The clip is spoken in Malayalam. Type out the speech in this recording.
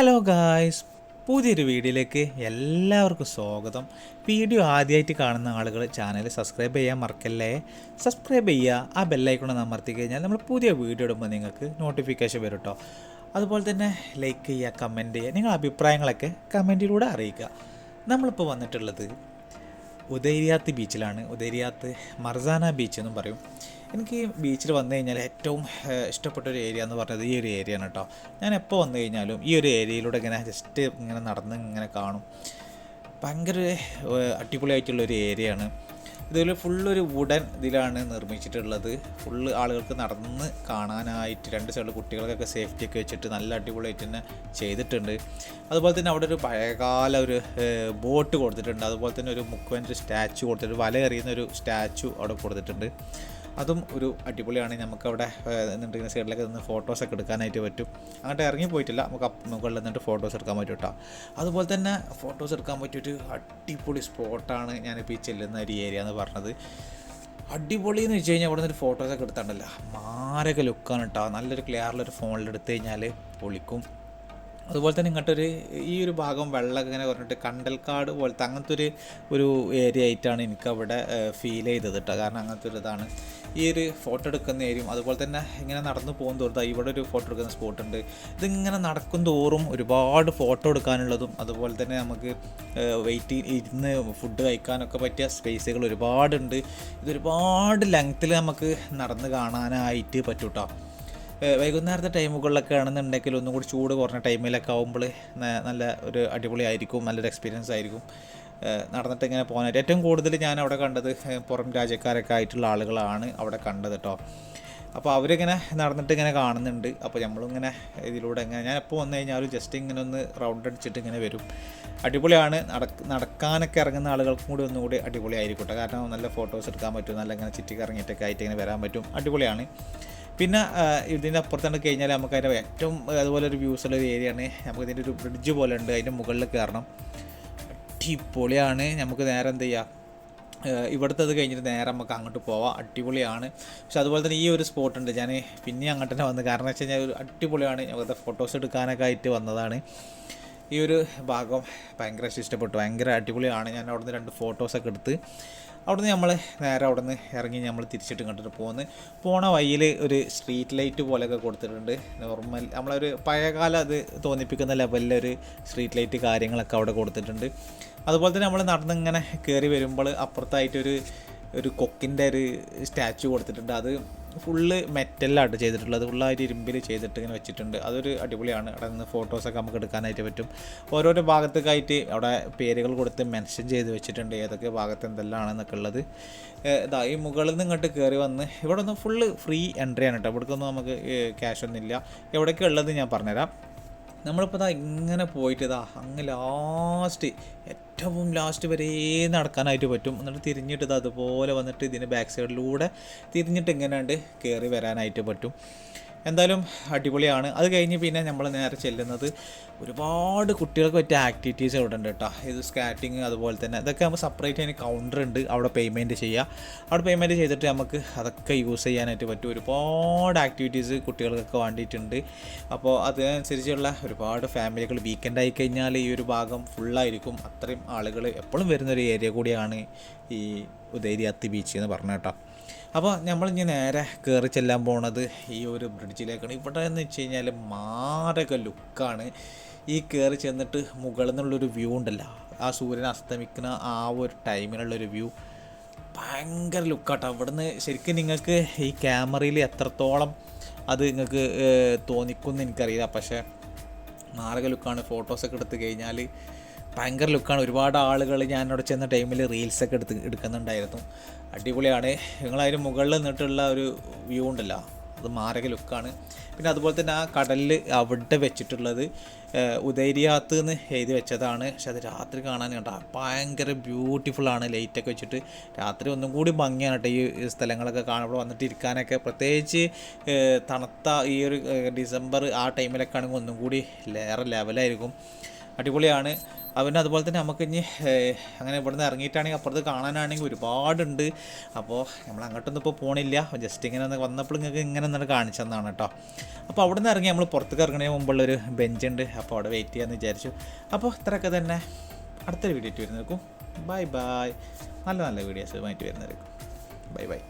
ഹലോ ഗായ്സ് പുതിയൊരു വീഡിയോയിലേക്ക് എല്ലാവർക്കും സ്വാഗതം. വീഡിയോ ആദ്യമായിട്ട് കാണുന്ന ആളുകൾ ചാനൽ സബ്സ്ക്രൈബ് ചെയ്യാൻ മറക്കല്ലേ? സബ്സ്ക്രൈബ് ചെയ്യുക ആ ബെല്ലൈക്കൺ അമർത്തി കഴിഞ്ഞാൽ നമ്മൾ പുതിയ വീഡിയോ ഇടുമ്പോൾ നിങ്ങൾക്ക് നോട്ടിഫിക്കേഷൻ വരും കേട്ടോ അതുപോലെ തന്നെ ലൈക്ക് ചെയ്യുക കമന്റ് ചെയ്യുക നിങ്ങളുടെ അഭിപ്രായങ്ങളൊക്കെ കമന്റിലൂടെ അറിയിക്കുക. നമ്മളിപ്പോൾ വന്നിട്ടുള്ളത് ഉദയരിയാത്ത് ബീച്ചിലാണ് ഉദയരിയാത്ത് മർസാന ബീച്ച് എന്നും പറയും. എനിക്ക് ബീച്ചിൽ വന്നു കഴിഞ്ഞാൽ ഏറ്റവും ഇഷ്ടപ്പെട്ട ഒരു ഏരിയ എന്ന് പറഞ്ഞത് ഈ ഒരു ഏരിയ ആണ് കേട്ടോ ഞാൻ എപ്പോൾ വന്നു കഴിഞ്ഞാലും ഈ ഒരു ഏരിയയിലൂടെ ഇങ്ങനെ ജസ്റ്റ് ഇങ്ങനെ നടന്ന് ഇങ്ങനെ കാണും. ഭയങ്കര അടിപൊളിയായിട്ടുള്ളൊരു അടിപൊളിയായിട്ടുള്ള ഒരു ഏരിയ ആണ്. ഇതുപോലെ ഫുള്ളൊരു വുഡൻ ഇതിലാണ് നിർമ്മിച്ചിട്ടുള്ളത്. ഫുള്ള് ആളുകൾക്ക് നടന്ന് കാണാനായിട്ട് രണ്ട് സൈഡിൽ കുട്ടികൾക്കൊക്കെ സേഫ്റ്റി ഒക്കെ വെച്ചിട്ട് നല്ല അടിപൊളിയായിട്ട് തന്നെ ചെയ്തിട്ടുണ്ട്. അതുപോലെ തന്നെ അവിടെ ഒരു പഴയകാല ഒരു ബോട്ട് കൊടുത്തിട്ടുണ്ട്. അതുപോലെ തന്നെ ഒരു മുക്കുവന്റെ സ്റ്റാച്ചു കൊടുത്തിട്ടുണ്ട് വല എറിയുന്ന ഒരു സ്റ്റാച്ചു അവിടെ കൊടുത്തിട്ടുണ്ട്. അതും ഒരു അടിപൊളിയാണ്. നമുക്ക് അവിടെ നിന്നിട്ട് സൈഡിലൊക്കെ നിന്ന് ഫോട്ടോസൊക്കെ എടുക്കാനായിട്ട് പറ്റും. അങ്ങോട്ട് ഇറങ്ങി പോയിട്ടില്ല. നമുക്ക് മുകളിൽ നിന്നിട്ട് ഫോട്ടോസ് എടുക്കാൻ പറ്റും കേട്ടോ. അതുപോലെ തന്നെ ഫോട്ടോസ് എടുക്കാൻ പറ്റിയൊരു അടിപൊളി സ്പോട്ടാണ് ഞാനിപ്പോൾ ഈ ചെല്ലുന്ന ഒരു ഏരിയ എന്ന് പറഞ്ഞത്. അടിപൊളി എന്ന് വെച്ച് കഴിഞ്ഞാൽ അവിടെ നിന്ന് ഫോട്ടോസൊക്കെ എടുത്തിട്ടുണ്ടല്ലോ മാരക ലുക്കാണ് കേട്ടോ നല്ലൊരു ക്ലിയറിലൊരു ഫോണിൽ എടുത്തു കഴിഞ്ഞാൽ പൊളിക്കും. അതുപോലെ തന്നെ ഇങ്ങോട്ടൊരു ഈ ഒരു ഭാഗം വെള്ളമൊക്കെ ഇങ്ങനെ പറഞ്ഞിട്ട് കണ്ടൽക്കാട് പോലത്തെ അങ്ങനത്തെ ഒരു ഒരു ഏരിയ ആയിട്ടാണ് എനിക്ക് അവിടെ ഫീൽ ചെയ്തത് കേട്ടോ കാരണം അങ്ങനത്തെ ഒരു ഇതാണ്. ഈ ഒരു ഫോട്ടോ എടുക്കുന്ന ഏരിയയും അതുപോലെ തന്നെ ഇങ്ങനെ നടന്നു പോകും തോറും ഇവിടെ ഒരു ഫോട്ടോ എടുക്കുന്ന സ്പോട്ട് ഉണ്ട്. ഇതിങ്ങനെ നടക്കും തോറും ഒരുപാട് ഫോട്ടോ എടുക്കാനുള്ളതും അതുപോലെ തന്നെ നമുക്ക് വെയിറ്റ് ഇരുന്ന് ഫുഡ് കഴിക്കാനൊക്കെ പറ്റിയ സ്പേസുകൾ ഒരുപാടുണ്ട്. ഇതൊരുപാട് ലെങ്ത്തിൽ നമുക്ക് നടന്ന് കാണാനായിട്ട് പറ്റും കേട്ടോ ഏഹ് വൈകുന്നേരത്തെ ടൈമുകളിലൊക്കെ ആണെന്നുണ്ടെങ്കിൽ ഒന്നും കൂടി ചൂട് കുറഞ്ഞ ടൈമിലൊക്കെ ആകുമ്പോൾ നല്ല ഒരു അടിപൊളിയായിരിക്കും നല്ലൊരു എക്സ്പീരിയൻസ് ആയിരിക്കും. നടന്നിട്ട് ഇങ്ങനെ പോകാനായിട്ട്. ഏറ്റവും കൂടുതൽ ഞാൻ അവിടെ കണ്ടത് പുറം രാജ്യക്കാരൊക്കെ ആയിട്ടുള്ള ആളുകളാണ് അവിടെ കണ്ടത് കേട്ടോ അപ്പോൾ അവരിങ്ങനെ നടന്നിട്ട് ഇങ്ങനെ കാണുന്നുണ്ട്. അപ്പോൾ നമ്മളിങ്ങനെ ഇതിലൂടെ ഇങ്ങനെ ഞാൻ എപ്പോൾ വന്നു കഴിഞ്ഞാലും ജസ്റ്റ് ഇങ്ങനെ ഒന്ന് റൗണ്ട് അടിച്ചിട്ട് ഇങ്ങനെ വരും. അടിപൊളിയാണ്. നടക്ക് നടക്കാനൊക്കെ ഇറങ്ങുന്ന ആളുകൾക്കും കൂടി ഒന്നുകൂടി അടിപൊളിയായിരിക്കട്ടെ കാരണം നല്ല ഫോട്ടോസ് എടുക്കാൻ പറ്റും നല്ല ഇങ്ങനെ ചുറ്റി കറങ്ങിയിട്ടൊക്കെ ആയിട്ട് ഇങ്ങനെ വരാൻ പറ്റും. അടിപൊളിയാണ്. പിന്നെ അപ്പുറത്താണ് കഴിഞ്ഞാൽ നമുക്ക് അതിന്റെ ഏറ്റവും അതുപോലെ ഒരു വ്യൂസ് ഉള്ള ഒരു ആണ് നമുക്ക് ഇതിന്റെ ഒരു ബ്രിഡ്ജ് പോലെ ഉണ്ട്. അതിന്റെ മുകളിൽ കയറണം അടിപൊളിയാണ്. നമുക്ക് നേരെ എന്ത് ചെയ്യാം? ഇവിടുത്തെ അത് കഴിഞ്ഞിട്ട് നേരെ നമുക്ക് അങ്ങോട്ട് പോവാം. അടിപൊളിയാണ്. പക്ഷെ അതുപോലെ തന്നെ ഈ ഒരു സ്പോട്ട് ഉണ്ട്. ഞാൻ പിന്നെ അങ്ങോട്ട് തന്നെ വന്നത് കാരണം വെച്ച് കഴിഞ്ഞാൽ ഒരു അടിപൊളിയാണ്. ഞങ്ങൾക്ക് ഫോട്ടോസ് എടുക്കാനൊക്കെ ആയിട്ട് വന്നതാണ്. ഈ ഒരു ഭാഗം ഭയങ്കര ഇഷ്ടപ്പെട്ടു. ഭയങ്കര അടിപൊളിയാണ്. ഞാൻ അവിടുന്ന് രണ്ട് ഫോട്ടോസൊക്കെ എടുത്ത് അവിടുന്ന് നമ്മൾ നേരെ അവിടുന്ന് ഇറങ്ങി നമ്മൾ തിരിച്ചിട്ട് കണ്ടിട്ട് പോകുന്നത് പോണ വഴിയിൽ ഒരു സ്ട്രീറ്റ് ലൈറ്റ് പോലെയൊക്കെ കൊടുത്തിട്ടുണ്ട്. നോർമൽ നമ്മളൊരു പഴയകാല അത് തോന്നിപ്പിക്കുന്ന ലെവലിൽ ഒരു സ്ട്രീറ്റ് ലൈറ്റ് കാര്യങ്ങളൊക്കെ അവിടെ കൊടുത്തിട്ടുണ്ട്. അതുപോലെ തന്നെ നമ്മൾ നടന്നിങ്ങനെ കയറി വരുമ്പോൾ അപ്പുറത്തായിട്ടൊരു ഒരു കൊക്കിന്റെ ഒരു സ്റ്റാച്ചു കൊടുത്തിട്ടുണ്ട്. അത് ഫുള്ള് മെറ്റലാണ് ചെയ്തിട്ടുള്ളത്. ഫുള്ളായിട്ട് ഇരുമ്പിൽ ചെയ്തിട്ട് ഇങ്ങനെ വെച്ചിട്ടുണ്ട്. അതൊരു അടിപൊളിയാണ്. അവിടെ നിന്ന് ഫോട്ടോസൊക്കെ നമുക്ക് എടുക്കാനായിട്ട് പറ്റും. ഓരോരോ ഭാഗത്തേക്കായിട്ട് അവിടെ പേരുകൾ കൊടുത്ത് മെൻഷൻ ചെയ്ത് വെച്ചിട്ടുണ്ട്. ഏതൊക്കെ ഭാഗത്ത് എന്തെല്ലാമാണെന്നൊക്കെ ഉള്ളത്. ഇതാ ഈ മുകളിൽ നിന്ന് ഇങ്ങോട്ട് കയറി വന്ന് ഇവിടെ ഒന്ന് ഫുള്ള് ഫ്രീ എൻട്രി ആണ് കേട്ടോ. ഇവിടേക്കൊന്നും നമുക്ക് ക്യാഷ് ഒന്നുമില്ല. എവിടെയൊക്കെ ഉള്ളത് ഞാൻ പറഞ്ഞുതരാം. നമ്മളിപ്പോൾ ഇതാ ഇങ്ങനെ പോയിട്ട് ഇതാ അങ്ങ് ലാസ്റ്റ് ഏറ്റവും ലാസ്റ്റ് വരെ നടക്കാനായിട്ട് പറ്റും. എന്നിട്ട് തിരിഞ്ഞിട്ട് ഇത് അതുപോലെ വന്നിട്ട് ഇതിന്റെ ബാക്ക് സൈഡിലൂടെ തിരിഞ്ഞിട്ട് ഇങ്ങനെയുണ്ട് കയറി വരാനായിട്ട് പറ്റും. എന്തായാലും അടിപൊളിയാണ്. അത് കഴിഞ്ഞ് പിന്നെ നമ്മൾ നേരെ ചെല്ലുന്നത് ഒരുപാട് കുട്ടികൾക്ക് പറ്റിയ ആക്ടിവിറ്റീസ് അവിടെ ഉണ്ട് കേട്ടോ. ഇത് സ്കാറ്റിങ് അതുപോലെ തന്നെ ഇതൊക്കെ നമുക്ക് സെപ്പറേറ്റ് അതിന് കൗണ്ടർ ഉണ്ട്. അവിടെ പേയ്മെന്റ് ചെയ്യുക അവിടെ പേയ്മെന്റ് ചെയ്തിട്ട് നമുക്ക് അതൊക്കെ യൂസ് ചെയ്യാനായിട്ട് പറ്റും. ഒരുപാട് ആക്ടിവിറ്റീസ് കുട്ടികൾക്കൊക്കെ വേണ്ടിയിട്ടുണ്ട്. അപ്പോൾ അതിനനുസരിച്ചുള്ള ഒരുപാട് ഫാമിലികൾ വീക്കെൻഡ് ആയി കഴിഞ്ഞാൽ ഈ ഒരു ഭാഗം ഫുള്ളായിരിക്കും അത്രയും ആളുകൾ എപ്പോഴും വരുന്നൊരു ഏരിയ കൂടിയാണ് ഈ ഉദയരിയാത്തി ബീച്ച് എന്ന് പറഞ്ഞ കേട്ടോ. അപ്പോൾ നമ്മൾ ഇനി നേരെ കയറി ചെല്ലാൻ പോണത് ഈ ഒരു ബ്രിഡ്ജിലേക്കാണ് ഇവിടെ എന്ന് വെച്ച് കഴിഞ്ഞാൽ മാരക ലുക്കാണ്. ഈ കയറി ചെന്നിട്ട് മുകളിൽ നിന്നുള്ളൊരു വ്യൂ ഉണ്ടല്ലോ. ആ സൂര്യൻ അസ്തമിക്കുന്ന ആ ഒരു ടൈമിനുള്ളൊരു വ്യൂ ഭയങ്കര ലുക്കാട്ടോ. അവിടുന്ന് ശരിക്കും നിങ്ങൾക്ക് ഈ ക്യാമറയിൽ എത്രത്തോളം അത് നിങ്ങൾക്ക് തോന്നിക്കുമെന്ന് എനിക്കറിയില്ല. പക്ഷേ മാരക ലുക്കാണ്. ഫോട്ടോസൊക്കെ എടുത്തു കഴിഞ്ഞാൽ ഭയങ്കര ലുക്കാണ്. ഒരുപാട് ആളുകൾ ഞാൻ അവിടെ ചെന്ന ടൈമിൽ റീൽസൊക്കെ എടുത്ത് എടുക്കുന്നുണ്ടായിരുന്നു. അടിപൊളിയാണ്. നിങ്ങളതിന് മുകളിൽ നിന്നിട്ടുള്ള ഒരു വ്യൂ ഉണ്ടല്ലോ. അത് മാരക ലുക്കാണ്. പിന്നെ അതുപോലെ തന്നെ ആ കടലിൽ അവിടെ വെച്ചിട്ടുള്ളത് ഉദയരിയാത്ത് എന്ന് എഴുതി വെച്ചതാണ്. പക്ഷെ അത് രാത്രി കാണാൻ കണ്ട ഭയങ്കര ബ്യൂട്ടിഫുള്ളാണ് ലൈറ്റൊക്കെ വെച്ചിട്ട്. രാത്രി ഒന്നും കൂടി ഭംഗിയാണ് കേട്ടോ ഈ സ്ഥലങ്ങളൊക്കെ കാണുമ്പോൾ വന്നിട്ട് ഇരിക്കാനൊക്കെ. പ്രത്യേകിച്ച് തണുത്ത ഈ ഒരു ഡിസംബർ ആ ടൈമിലൊക്കെ ആണെങ്കിൽ ഒന്നും കൂടി വേറെ ലെവലായിരിക്കും അടിപൊളിയാണ്. അവന് അതുപോലെ തന്നെ നമുക്ക് ഇനി അങ്ങനെ ഇവിടുന്ന് ഇറങ്ങിയിട്ടാണെങ്കിൽ അപ്പുറത്ത് കാണാനാണെങ്കിൽ ഒരുപാടുണ്ട്. അപ്പോൾ നമ്മൾ അങ്ങോട്ടൊന്നും ഇപ്പോൾ പോണില്ല. ജസ്റ്റ് ഇങ്ങനെ ഒന്ന് വന്നപ്പോൾ നിങ്ങൾക്ക് ഇങ്ങനെ ഒന്ന് കാണിച്ചു തന്നാണ് കേട്ടോ. അപ്പോൾ അവിടെ നിന്ന് ഇറങ്ങി നമ്മൾ പുറത്തേക്ക് ഇറങ്ങുന്നതിന് മുമ്പുള്ളൊരു ബെഞ്ച് ഉണ്ട്. അപ്പോൾ അവിടെ വെയിറ്റ് ചെയ്യാമെന്ന് വിചാരിച്ചു. അപ്പോൾ ഇത്രയൊക്കെ തന്നെ. അടുത്തൊരു വീഡിയോ ആയിട്ട് വരുന്നേക്കും ബൈ ബൈ നല്ല നല്ല വീഡിയോസുമായിട്ട് വരുന്നേക്കും ബൈ ബൈ